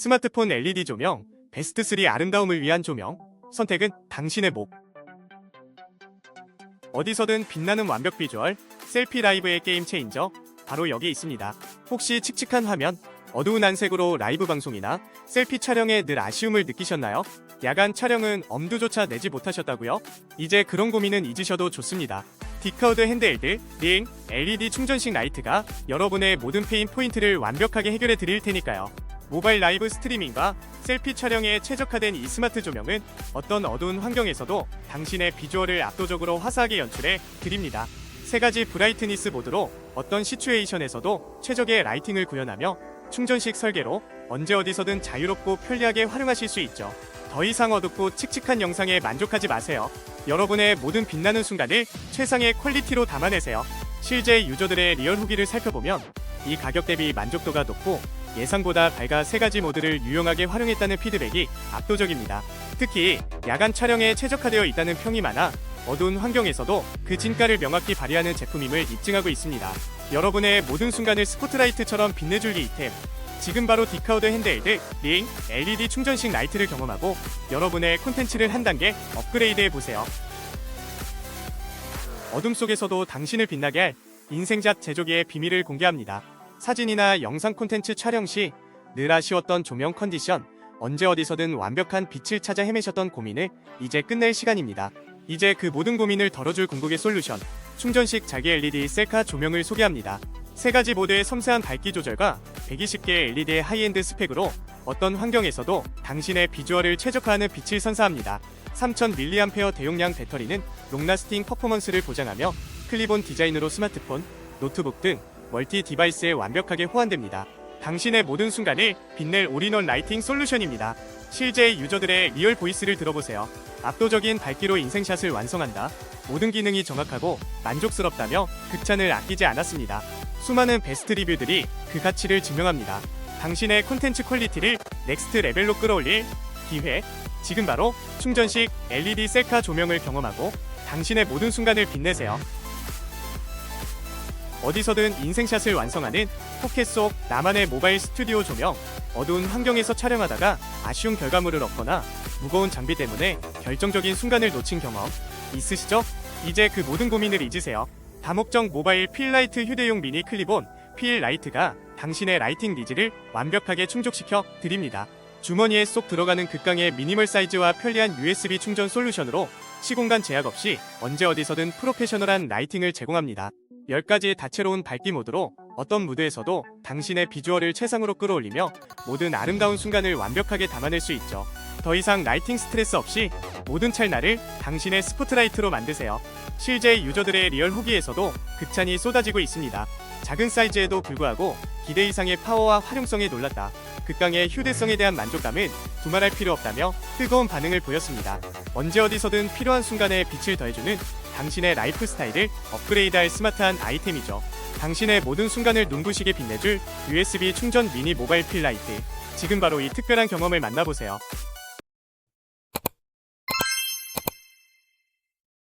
스마트폰 LED 조명, 베스트 3 아름다움을 위한 조명. 선택은 당신의 목. 어디서든 빛나는 완벽 비주얼, 셀피 라이브의 게임 체인저, 바로 여기 있습니다. 혹시 칙칙한 화면, 어두운 안색으로 라이브 방송이나 셀피 촬영에 늘 아쉬움을 느끼셨나요? 야간 촬영은 엄두조차 내지 못하셨다고요? 이제 그런 고민은 잊으셔도 좋습니다. 디카우드 핸드헬드, 링, LED 충전식 라이트가 여러분의 모든 페인 포인트를 완벽하게 해결해 드릴 테니까요. 모바일 라이브 스트리밍과 셀피 촬영에 최적화된 이 스마트 조명은 어떤 어두운 환경에서도 당신의 비주얼을 압도적으로 화사하게 연출해 드립니다. 세 가지 브라이트니스 모드로 어떤 시츄에이션에서도 최적의 라이팅을 구현하며 충전식 설계로 언제 어디서든 자유롭고 편리하게 활용하실 수 있죠. 더 이상 어둡고 칙칙한 영상에 만족하지 마세요. 여러분의 모든 빛나는 순간을 최상의 퀄리티로 담아내세요. 실제 유저들의 리얼 후기를 살펴보면 이 가격 대비 만족도가 높고 예상보다 밝아 세 가지 모드를 유용하게 활용했다는 피드백이 압도적입니다. 특히 야간 촬영에 최적화되어 있다는 평이 많아 어두운 환경에서도 그 진가를 명확히 발휘하는 제품임을 입증하고 있습니다. 여러분의 모든 순간을 스포트라이트처럼 빛내줄 이 이템. 지금 바로 디카우드 핸드헬드, 링, LED 충전식 라이트를 경험하고 여러분의 콘텐츠를 한 단계 업그레이드해 보세요. 어둠 속에서도 당신을 빛나게 할 인생작 제조기의 비밀을 공개합니다. 사진이나 영상 콘텐츠 촬영 시 늘 아쉬웠던 조명 컨디션, 언제 어디서든 완벽한 빛을 찾아 헤매셨던 고민을 이제 끝낼 시간입니다. 이제 그 모든 고민을 덜어줄 궁극의 솔루션, 충전식 자기 LED 셀카 조명을 소개합니다. 세 가지 모드의 섬세한 밝기 조절과 120개의 LED의 하이엔드 스펙으로 어떤 환경에서도 당신의 비주얼을 최적화하는 빛을 선사합니다. 3000mAh 대용량 배터리는 롱라스팅 퍼포먼스를 보장하며 클리본 디자인으로 스마트폰, 노트북 등 멀티 디바이스에 완벽하게 호환됩니다. 당신의 모든 순간을 빛낼 올인원 라이팅 솔루션입니다. 실제 유저들의 리얼 보이스를 들어보세요. 압도적인 밝기로 인생샷을 완성한다. 모든 기능이 정확하고 만족스럽다며 극찬을 아끼지 않았습니다. 수많은 베스트 리뷰들이 그 가치를 증명합니다. 당신의 콘텐츠 퀄리티를 넥스트 레벨로 끌어올릴 기회. 지금 바로 충전식 LED 셀카 조명을 경험하고 당신의 모든 순간을 빛내세요. 어디서든 인생샷을 완성하는 포켓 속 나만의 모바일 스튜디오 조명. 어두운 환경에서 촬영하다가 아쉬운 결과물을 얻거나 무거운 장비 때문에 결정적인 순간을 놓친 경험 있으시죠? 이제 그 모든 고민을 잊으세요. 다목적 모바일 필라이트 휴대용 미니 클립온 필라이트가 당신의 라이팅 니즈를 완벽하게 충족시켜 드립니다. 주머니에 쏙 들어가는 극강의 미니멀 사이즈와 편리한 USB 충전 솔루션으로 시공간 제약 없이 언제 어디서든 프로페셔널한 라이팅을 제공합니다. 10가지의 다채로운 밝기 모드로 어떤 무드에서도 당신의 비주얼을 최상으로 끌어올리며 모든 아름다운 순간을 완벽하게 담아낼 수 있죠. 더 이상 라이팅 스트레스 없이 모든 찰나를 당신의 스포트라이트로 만드세요. 실제 유저들의 리얼 후기에서도 극찬이 쏟아지고 있습니다. 작은 사이즈에도 불구하고 기대 이상의 파워와 활용성에 놀랐다. 극강의 휴대성에 대한 만족감은 두말할 필요 없다며 뜨거운 반응을 보였습니다. 언제 어디서든 필요한 순간에 빛을 더해주는 당신의 라이프 스타일을 업그레이드할 스마트한 아이템이죠. 당신의 모든 순간을 눈부시게 빛내줄 USB 충전 미니 모바일 필라이트. 지금 바로 이 특별한 경험을 만나보세요.